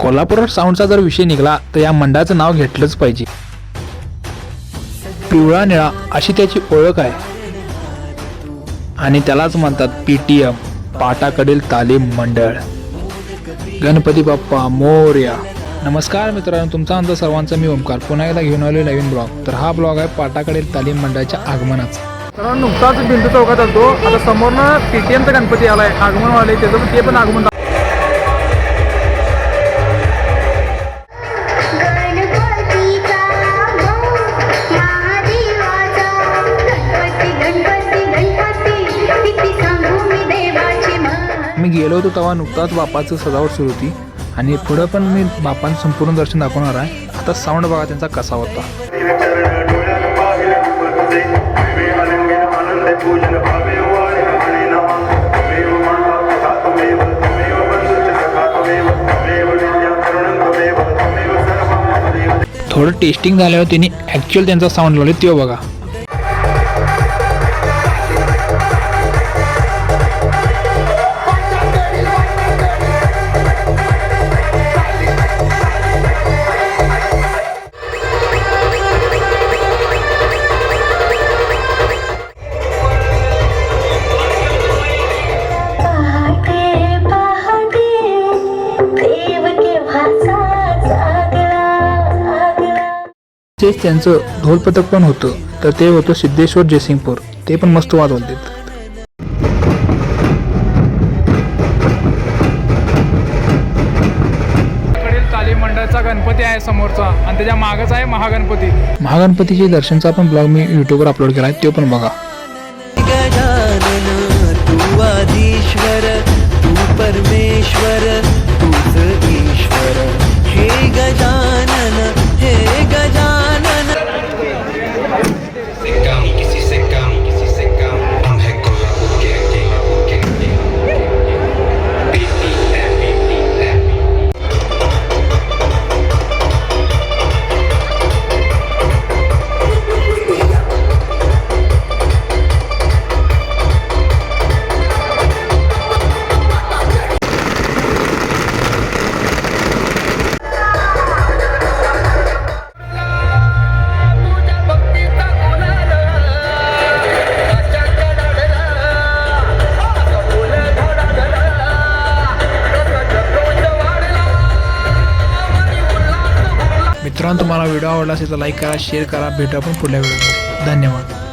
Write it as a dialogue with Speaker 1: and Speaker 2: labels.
Speaker 1: कोल्हापूर साऊंडचा जर विषय निघाला तर या मंडळाचं नाव घेतलंच पाहिजे. पिवळा निळा अशी त्याची ओळख आहे. आणि त्यालाच म्हणतात पी टी एम पाटाकडील तालीम मंडळ. गणपती बाप्पा मोर्या. नमस्कार मित्रांनो तुमचा आमचा सर्वांचा मी ओमकार. पुन्हा एकदा घेऊन आलो नवीन ब्लॉग. तर हा ब्लॉग आहे पाटाकडील तालीम मंडळाच्या आगमनाचा.
Speaker 2: नुकताच बिंदू चौकात चालतो आता समोरनं पेटीएमचा गणपती आलाय. आगमन वाले त्याचं ते पण आगमन
Speaker 1: गेलो होतो तेव्हा नुकताच बापाचं सजावट सुरू होती. आणि पुढं पण मी बापांचं संपूर्ण दर्शन दाखवणार आहे. आता साऊंड बघा त्यांचा कसा होता. थोडं टेस्टिंग झाल्यावर त्यांनी ॲक्च्युअल त्यांचा साऊंड लावले तो बघा. तेच त्यांचं ढोलपथक पण होतं. तर ते होतं सिद्धेश्वर जयसिंगपूर. ते पण मस्त वाजवले
Speaker 2: तालीम मंडळाचा गणपती आहे समोरचा. आणि त्याच्या मागच आहे महागणपती.
Speaker 1: महागणपतीचे दर्शनचा पण ब्लॉग मी युट्यूबवर अपलोड केला आहे. तो पण बघा.
Speaker 3: गजानन तू आधीश्वर तू परमेश्वर.
Speaker 1: मित्रांनो तुम्हाला व्हिडिओ आवडला असेल तर लाईक करा शेअर करा. भेटू आपण पुढल्या व्हिडिओमध्ये. धन्यवाद.